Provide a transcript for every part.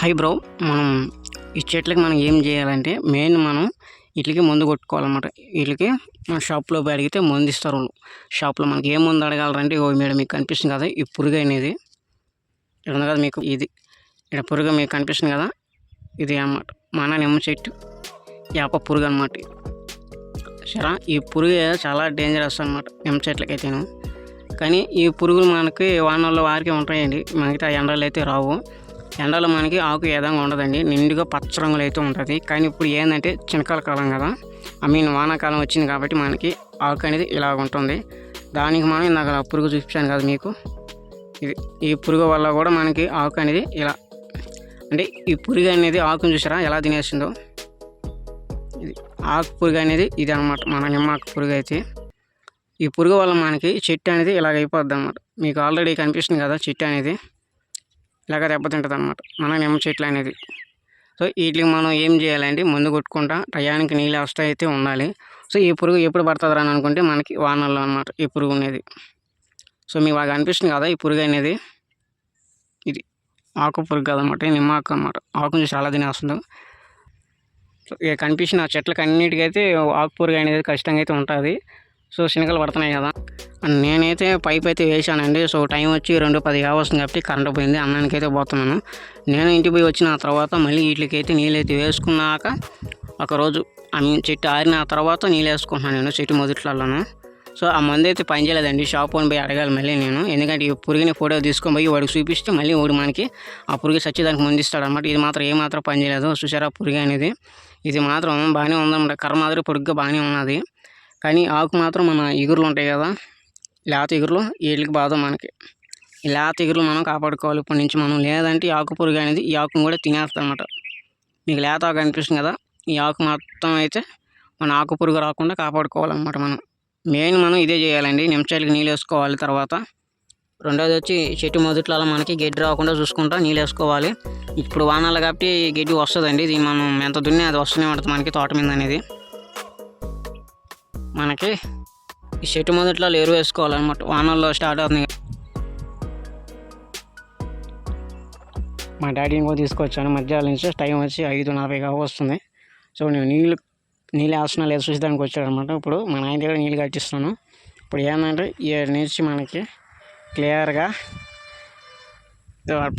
Hi bro మనం ఈ చెట్లకి మనం ఏం చేయాలంటే మెయిన్ మనం వీటికి మందు కొట్టుకోవాలన్నమాట. వీటికి మన షాప్లో పోయి అడిగితే మందు ఇస్తారు వాళ్ళు. షాప్లో మనకి ఏ మందు అడగాలంటే ఓ మేడం మీకు కనిపిస్తుంది కదా ఈ పురుగు అనేది. ఇక్కడ ఉంది కదా మీకు ఇది. ఇక్కడ పురుగు మీకు కనిపిస్తుంది కదా ఇది అన్నమాట. మన నిమ్మ చెట్టు. యాప పురుగు అనమాట సరే ఈ పురుగు చాలా డేంజరస్ అనమాట నిమ్మ చెట్లకైతేను. కానీ ఈ పురుగులు మనకి వానల్లో వారికి ఉంటాయండి. మిగతా ఎండలు అయితే రావు. ఎండలో మనకి ఆకు ఏదంగా ఉండదండి. నిండుగా పచ్చ రంగులు అయితే ఉంటుంది. కానీ ఇప్పుడు ఏంటంటే చినకాల కాలం కదా. ఐ మీన్ వానాకాలం వచ్చింది కాబట్టి మనకి ఆకు అనేది ఇలాగ ఉంటుంది. దానికి మనం ఇందాక పురుగు చూపించాను కదా మీకు. ఇది ఈ పురుగు వల్ల కూడా మనకి ఆకు అనేది ఇలా అంటే ఈ పురుగు అనేది ఆకుని చూసారా? ఎలా తినేసిందో. ఇది ఆకు పురుగు అనేది ఇది అనమాట మన నిమ్మాకు పురుగు అయితే. ఈ పురుగు వల్ల మనకి చెట్టు అనేది ఇలాగ అయిపోద్ది అనమాట మీకు ఆల్రెడీ కనిపిస్తుంది కదా చెట్టు అనేది. ఇలాగ దెబ్బతింటుంది అనమాట మన నిమ్మ చెట్లు అనేది సో వీటికి మనం ఏం చేయాలంటే ముందు కొట్టుకుంటా టయానికి నీళ్ళు అవసరం అయితే ఉండాలి. సో ఈ పురుగు ఎప్పుడు పడుతుంది అని అనుకుంటే మనకి వానల్లో అనమాట ఈ పురుగు అనేది. సో మీకు బాగా అనిపిస్తుంది కదా ఈ పురుగు అనేది? ఇది ఆకు పురుగు కదనమాట నిమ్మ ఆకు అనమాట ఆకు నుంచి చాలా తినేస్తుంది సో ఇక కనిపించిన చెట్లకు అన్నిటికైతే ఆకు పురుగు అనేది ఖచ్చితంగా అయితే ఉంటుంది. సో శనగలు పడుతున్నాయి కదా. నేనైతే పైప్ అయితే వేసానండి సో టైం వచ్చి రెండు పది వస్తుంది కాబట్టి కరెంట్ పోయింది. అన్నానికి అయితే పోతున్నాను. నేను ఇంటికి పోయి వచ్చిన తర్వాత మళ్ళీ వీటికైతే నీళ్ళైతే వేసుకున్నాక ఒకరోజు ఐ మీన్ చెట్టు ఆరిన తర్వాత నీళ్ళు వేసుకుంటున్నాను నేను చెట్టు మొదట్లలోను సో ఆ మందు అయితే పని చేయలేదండి. షాప్ అని పోయి అడగాలి మళ్ళీ నేను. ఎందుకంటే ఈ పురుగుని ఫోటో తీసుకొని పోయి వాడికి చూపిస్తే మళ్ళీ వాడు మనకి ఆ పురుగు సచ్చేదానికి ముందు ఇస్తాడు అనమాట ఇది మాత్రం ఏ మాత్రం పని చేయలేదు. చూసారా పురుగు అనేది? ఇది మాత్రం బాగానే ఉందన్నమాట. కర్ర మాదిరి పొడుగ్గా బాగానే ఉన్నది. కానీ ఆకు మాత్రం మన ఇగురులు ఉంటాయి కదా లేత ఇగురులు వీటికి బాధ మనకి. ఈ లేత ఇగురులు మనం కాపాడుకోవాలి ఇప్పటి నుంచి మనం. లేదంటే ఈ ఆకు పురుగు అనేది ఈ ఆకును కూడా తినేస్తాం అనమాట మీకు లేత ఆకు అనిపిస్తుంది కదా ఈ ఆకు మొత్తం అయితే మన ఆకు పురుగు రాకుండా కాపాడుకోవాలన్నమాట మనం. మెయిన్ మనం ఇదే చేయాలండి. నిమిషాలకి నీళ్ళు వేసుకోవాలి తర్వాత. రెండోది వచ్చి చెట్టు మొదట్లో మనకి గడ్డి రాకుండా చూసుకుంటా నీళ్ళు వేసుకోవాలి. ఇప్పుడు వానాలు కాబట్టి గడ్డి వస్తుందండి. దీన్ని మనం ఎంత దున్ని అది వస్తూనే ఉంటుంది మనకి తోట మీద అనేది. మనకి ఈ చెట్టు మొదట్లో ఎరువు వేసుకోవాలన్నమాట. వానల్లో స్టార్ట్ అవుతుంది. మా డాడీని కూడా తీసుకొచ్చాను. మధ్యాహ్నం నుంచి టైం వచ్చి ఐదు నలభై కావ వస్తుంది. సో నేను నీళ్ళు నీళ్ళు వేస్తున్నా లేదు చూసేదానికి వచ్చాడనమాట ఇప్పుడు మా నాయన దగ్గర నీళ్ళు కట్టిస్తున్నాను. ఇప్పుడు ఏంటంటే ఈ నుంచి మనకి క్లియర్గా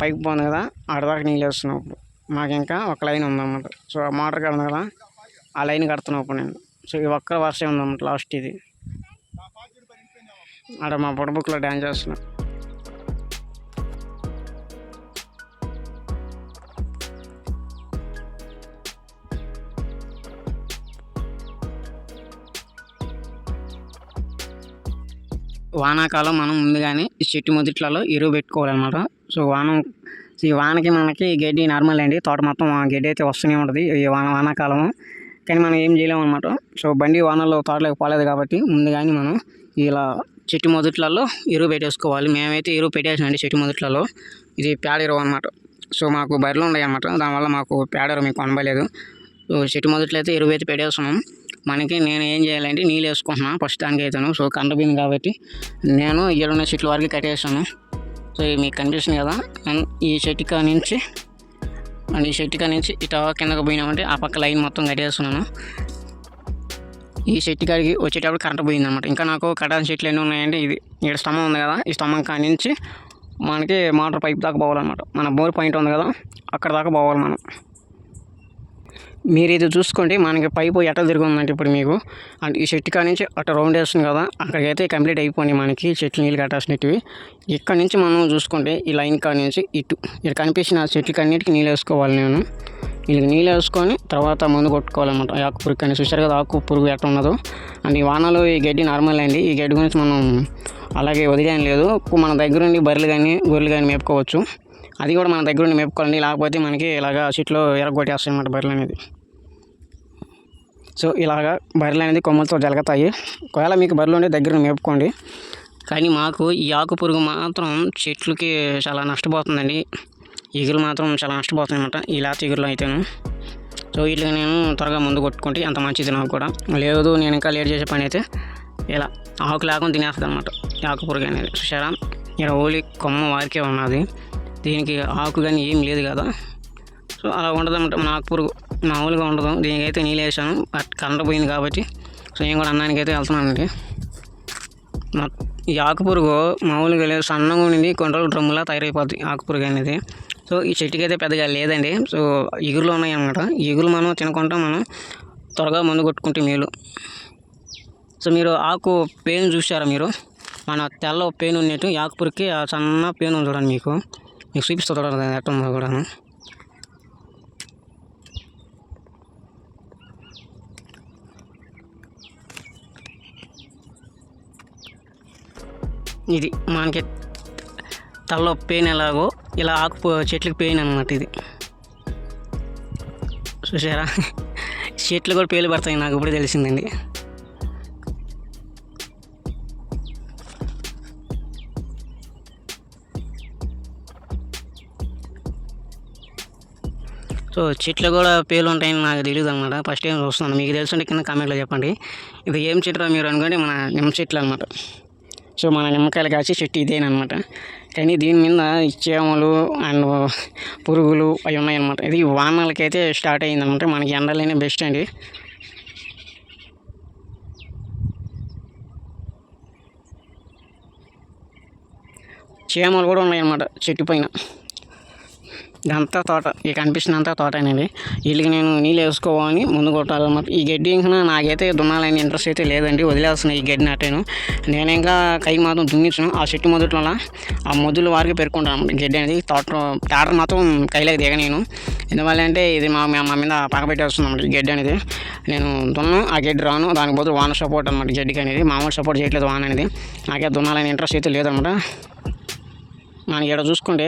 పైకి పోతుంది కదా ఆడదాకా నీళ్ళు వేస్తున్నాం ఇప్పుడు. మాకు ఇంకా ఒక లైన్ ఉందన్నమాట. సో ఆ మోటార్ కడను కదా ఆ లైన్ కడుతున్నాం ఇప్పుడు నేను. సో ఈ ఒక్క వర్షం ఉందన్నమాట లాస్ట్ ఇది. ఆడ మా పొడబుక్లో డ్యాన్స్ చేస్తున్నా. వానాకాలం మనం ముందుగానే ఈ చెట్టు మొదట్లలో ఎరువు పెట్టుకోవాలన్నమాట. సో వాన ఈ వానకి మనకి గడ్డి నార్మల్ అండి. తోట మొత్తం గడ్డి అయితే వస్తూనే ఉంటుంది ఈ వాన వానాకాలము. కానీ మనం ఏం చేయలేము అనమాట సో బండి వానలో తోటలోకి పోలేదు కాబట్టి ముందుగానే మనం ఇలా చెట్టు మొదట్లలో ఎరువు పెట్టేసుకోవాలి. మేమైతే ఎరువు పెట్టేసామండి చెట్టు మొదట్లలో. ఇది పేడ ఎరువు అనమాట సో మాకు బర్రెలు ఉన్నాయి అన్నమాట దానివల్ల మాకు పేడ ఎరువు మీకు కొనబలేదు సో చెట్టు మొదట్లో అయితే ఎరువు అయితే పెట్టేస్తున్నాం. మనకి నేను ఏం చేయాలంటే నీళ్ళు వేసుకుంటున్నాను ఫస్ట్ దానికి అయితేను సో కండబింది కాబట్టి నేను ఏడున్న చెట్ల వరకు కట్టేసాను సో ఇది మీకు కనిపిస్తుంది కదా. అండ్ ఈ చెట్టు నుంచి అండ్ ఈ చెట్టు నుంచి ఇట కిందకు పోయినామంటే ఆ పక్క లైన్ మొత్తం కట్టేస్తున్నాను. ఈ చెట్టు కాడికి వచ్చేటప్పుడు కరెంట్ పోయింది అనమాట ఇంకా నాకు కటాన్ చెట్లు ఎన్ని ఉన్నాయంటే ఇది. ఇక్కడ స్తంభం ఉంది కదా ఈ స్తంభం కాడి నుంచి మనకి మోటార్ పైప్ దాకా పోవాలన్నమాట. మన బోర్ పాయింట్ ఉంది కదా అక్కడ దాకా పోవాలి మనం. మీరు ఇది చూసుకోండి మనకి పైపు ఎట్లా తిరుగుందంటే ఇప్పుడు మీకు. అంటే ఈ చెట్టు కాడ నుంచి అట్లా రౌండ్ వేస్తుంది కదా అక్కడికైతే కంప్లీట్ అయిపోయింది మనకి చెట్లు నీళ్ళు కట్టాల్సినవి ఇక్కడ నుంచి మనం చూసుకుంటే ఈ లైన్ కాడ నుంచి ఇటు. ఇక్కడ కనిపించిన చెట్లు అన్నిటికీ నీళ్ళు వేసుకోవాలి నేను. వీళ్ళకి నీళ్ళు వేసుకొని తర్వాత మందు కొట్టుకోవాలన్నమాట. ఆకు పురుగు కానీ చూసారు కదా ఆకు పురుగు ఎట్లా ఉన్నదో? అండ్ ఈ వానలో ఈ గడ్డి నార్మల్ అండి. ఈ గడ్డి గురించి మనం అలాగే వదిలేయని లేదు. మన దగ్గరుండి బర్రెలు కానీ గొర్రెలు కానీ మేపుకోవచ్చు. అది కూడా మన దగ్గర నుండి మేపుకోవాలండి. లేకపోతే మనకి ఇలాగా చెట్లు ఎరగొట్టేస్తాయి అన్నమాట బర్రెలు అనేది. సో ఇలాగా బర్రెలు అనేది కొమ్మలతో జలగతాయి. ఒకవేళ మీకు బర్రెలు ఉండే దగ్గర మేపుకోండి. కానీ మాకు ఈ ఆకు పురుగు మాత్రం చెట్లకి చాలా నష్టపోతుందండి. ఈగలు మాత్రం చాలా నష్టపోతుంది అనమాట ఈ లేత ఈగలు అయితేను. సో వీటికి నేను త్వరగా ముందు కొట్టుకుంటే అంత మంచిది నాకు కూడా. లేదు నేను ఇంకా లేట్ చేసే పని అయితే ఇలా ఆకు లేకుండా తినేస్తుంది అనమాట ఆకు పురుగు అనేది. చూసారా ఇక్కడ ఓన్లీ కొమ్మ వారికే ఉన్నది. దీనికి ఆకు కానీ ఏం లేదు కదా. సో అలా ఉండదు అనమాట మన ఆకు పురుగు. మామూలుగా ఉండదు. దీనికైతే నీళ్ళు వేసాను. కరెంట్ పోయింది కాబట్టి. సో నేను కూడా అన్నానికి అయితే వెళ్తున్నానండి మా ఈ ఆకు పురుగు మామూలుగా లేదు. సన్నగా ఉండింది. కొన్ని రోజులు డ్రమ్ములా తయారైపోద్ది ఆకు పురుగు అనేది. సో ఈ చెట్టుకి అయితే పెద్దగా లేదండి. సో ఎగురులు ఉన్నాయి అన్నమాట ఎగురు మనం తినకుండా మనం. త్వరగా మందు కొట్టుకుంటే మేలు. సో మీరు ఆకు పెయిన్ చూసారా మీరు? మన తెల్ల పెయిన్ ఉన్నట్టు ఆకుపురికి ఆ సన్న పెయిన్ ఉంది చూడండి మీకు. మీకు చూపిస్తా చూడండి ఎట్ట కూడాను ఇది మనకి తలలో పెయిన్ ఎలాగో ఇలా ఆకు చెట్లకు చెట్లకి పెయిన్ అనమాట ఇది. చూసారా చెట్లు కూడా పేలు పడతాయి నాకు ఇప్పుడు తెలిసిందండి. సో చెట్లు కూడా పేలు ఉంటాయని నాకు తెలియదు అనమాట ఫస్ట్ టైం చూస్తున్నాను. మీకు తెలుసుంటే కింద కామెంట్లో చెప్పండి. ఇది ఏం చెట్లు మీరు అనుకోండి మన నిమ్మ చెట్లు అనమాట సో మన నిమ్మకాయలు కాసి చెట్టు ఇదేనమాట కానీ దీని మీద చేమలు చీమలు అండ్ పురుగులు అవి ఉన్నాయన్నమాట. ఇది వానలకైతే స్టార్ట్ అయిందన్నమాట మనకి ఎండలైనా బెస్ట్ అండి. చీమలు కూడా ఉన్నాయన్నమాట చెట్టు పైన. ఇదంతా తోట ఇక కనిపిస్తున్నంత అంతా వీళ్ళకి నేను నీళ్ళు వేసుకోవాలని ముందు కొట్టాలన్నమాట ఈ గడ్డి ఇంకా నాకైతే దున్నాలని ఇంట్రెస్ట్ అయితే లేదండి వదిలేస్తున్నాయి ఈ గడ్డి నాటాను. నేను ఇంకా కై మాత్రం దున్నించను ఆ చెట్టు మొదట్లో ఆ మొదలు వారికి పెరుకుంటాను అనమాట గడ్డి అనేది తోట టాటర్ మాత్రం కైలోకి దిగ నేను. ఎందువల్ల అంటే ఇది మా మా మీద పగబెట్టేస్తుంది అన్నమాట ఈ గడ్డి అనేది. నేను దున్ను ఆ గడ్డి రాను. దానికి బదులు వాన సపోర్ట్ అనమాట గడ్డికి అనేది. మామూలు సపోర్ట్ చేయట్లేదు వాన అనేది. నాకే దున్నాలని ఇంట్రెస్ట్ అయితే లేదనమాట మనకి ఇక్కడ చూసుకుంటే